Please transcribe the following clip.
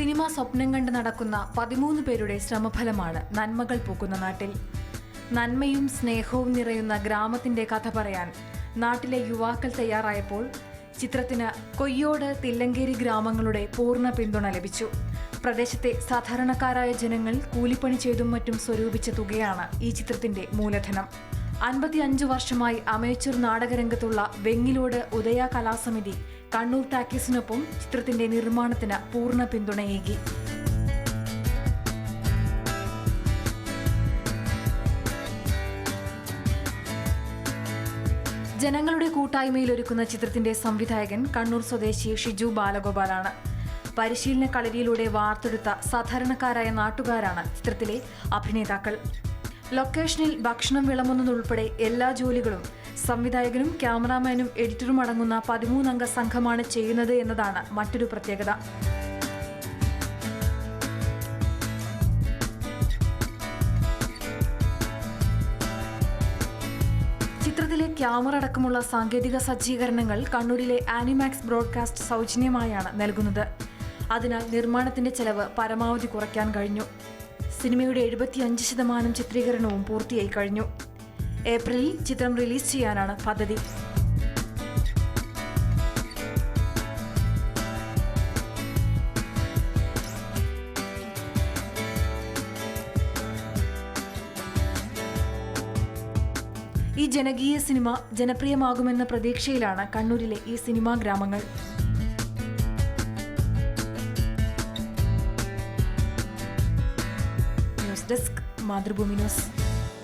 Cinema സ്വപ്നം കണ്ട് നടക്കുന്ന പതിമൂന്ന് പേരുടെ ശ്രമഫലമാണ് നന്മകൾ പൂക്കുന്ന നാട്ടിൽ. നന്മയും സ്നേഹവും നിറയുന്ന ഗ്രാമത്തിന്റെ കഥ പറയാൻ നാട്ടിലെ യുവാക്കൾ തയ്യാറായപ്പോൾ ചിത്രത്തിന് കൊയ്യോട് തില്ലങ്കേരി ഗ്രാമങ്ങളുടെ പൂർണ പിന്തുണ ലഭിച്ചു. പ്രദേശത്തെ സാധാരണക്കാരായ ജനങ്ങൾ കൂലിപ്പണി ചെയ്തും മറ്റും സ്വരൂപിച്ച തുകയാണ് ഈ ചിത്രത്തിന്റെ മൂലധനം. അൻപത്തിയഞ്ചു വർഷമായി അമേച്ചർ നാടകരംഗത്തുള്ള വെങ്ങിലോട് ഉദയ കലാസമിതി കണ്ണൂർ ടാക്കീസിനൊപ്പം ചിത്രത്തിന്റെ നിർമ്മാണത്തിന് പൂർണ പിന്തുണയേകി. ജനങ്ങളുടെ കൂട്ടായ്മയിൽ ഒരുക്കുന്ന ചിത്രത്തിന്റെ സംവിധായകൻ കണ്ണൂർ സ്വദേശി ഷിജു ബാലഗോപാലാണ്. പരിശീലന കളരിയിലൂടെ വാർത്തെടുത്ത സാധാരണക്കാരായ നാട്ടുകാരാണ് ചിത്രത്തിലെ അഭിനേതാക്കൾ. ലൊക്കേഷനിൽ ഭക്ഷണം വിളമ്പുന്നതുൾപ്പെടെ എല്ലാ ജോലികളും സംവിധായകനും ക്യാമറാമാനും എഡിറ്ററും അടങ്ങുന്ന പതിമൂന്നംഗ സംഘമാണ് ചെയ്യുന്നത് എന്നതാണ് മറ്റൊരു പ്രത്യേകത. ചിത്രത്തിലെ ക്യാമറ അടക്കമുള്ള സാങ്കേതിക സജ്ജീകരണങ്ങൾ കണ്ണൂരിലെ ആനിമാക്സ് ബ്രോഡ്കാസ്റ്റ് സൗജന്യമായാണ് നൽകുന്നത്. അതിനാൽ നിർമ്മാണത്തിന്റെ ചെലവ് പരമാവധി കുറയ്ക്കാൻ കഴിഞ്ഞു. സിനിമയുടെ എഴുപത്തിയഞ്ച് ശതമാനം ചിത്രീകരണവും പൂർത്തിയായി കഴിഞ്ഞു. ഏപ്രിലിൽ ചിത്രം റിലീസ് ചെയ്യാനാണ് പദ്ധതി. ഈ ജനകീയ സിനിമ ജനപ്രിയമാകുമെന്ന പ്രതീക്ഷയിലാണ് കണ്ണൂരിലെ ഈ സിനിമാ ഗ്രാമങ്ങൾ. Desk Mathrubhumi news.